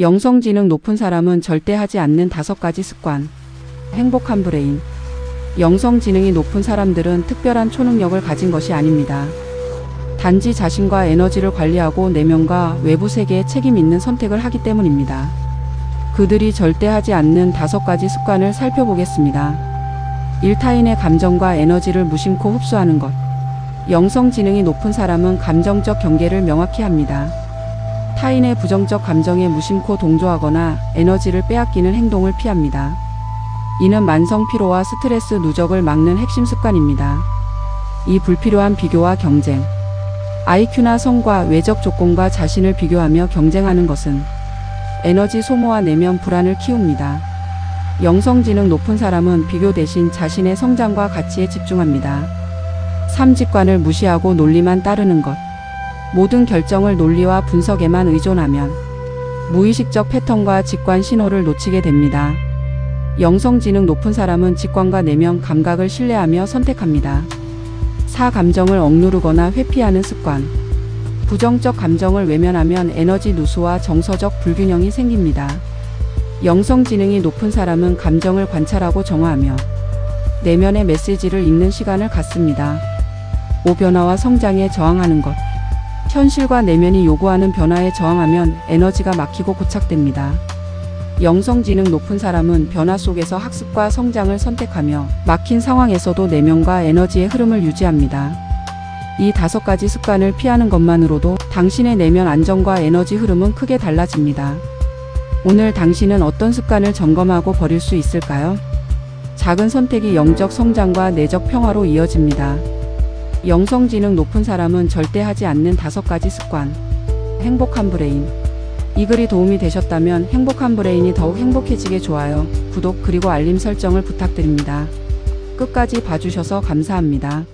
영성지능 높은 사람은 절대 하지 않는 다섯 가지 습관. 행복한 브레인. 영성지능이 높은 사람들은 특별한 초능력을 가진 것이 아닙니다. 단지 자신과 에너지를 관리하고 내면과 외부 세계에 책임 있는 선택을 하기 때문입니다. 그들이 절대 하지 않는 다섯 가지 습관을 살펴보겠습니다. 일타인의 감정과 에너지를 무심코 흡수하는 것. 영성지능이 높은 사람은 감정적 경계를 명확히 합니다. 타인의 부정적 감정에 무심코 동조하거나 에너지를 빼앗기는 행동을 피합니다. 이는 만성 피로와 스트레스 누적을 막는 핵심 습관입니다. 이 불필요한 비교와 경쟁. IQ나 성과 외적 조건과 자신을 비교하며 경쟁하는 것은 에너지 소모와 내면 불안을 키웁니다. 영성지능 높은 사람은 비교 대신 자신의 성장과 가치에 집중합니다. 삼직관을 무시하고 논리만 따르는 것. 모든 결정을 논리와 분석에만 의존하면 무의식적 패턴과 직관 신호를 놓치게 됩니다. 영성지능 높은 사람은 직관과 내면 감각을 신뢰하며 선택합니다. 사 감정을 억누르거나 회피하는 습관. 부정적 감정을 외면하면 에너지 누수와 정서적 불균형이 생깁니다. 영성지능이 높은 사람은 감정을 관찰하고 정화하며 내면의 메시지를 읽는 시간을 갖습니다. 오 변화와 성장에 저항하는 것. 현실과 내면이 요구하는 변화에 저항하면 에너지가 막히고 고착됩니다. 영성지능 높은 사람은 변화 속에서 학습과 성장을 선택하며 막힌 상황에서도 내면과 에너지의 흐름을 유지합니다. 이 다섯 가지 습관을 피하는 것만으로도 당신의 내면 안정과 에너지 흐름은 크게 달라집니다. 오늘 당신은 어떤 습관을 점검하고 버릴 수 있을까요? 작은 선택이 영적 성장과 내적 평화로 이어집니다. 영성지능 높은 사람은 절대 하지 않는 다섯 가지 습관. 행복한 브레인. 이 글이 도움이 되셨다면 행복한 브레인이 더욱 행복해지게 좋아요, 구독 그리고 알림 설정을 부탁드립니다. 끝까지 봐주셔서 감사합니다.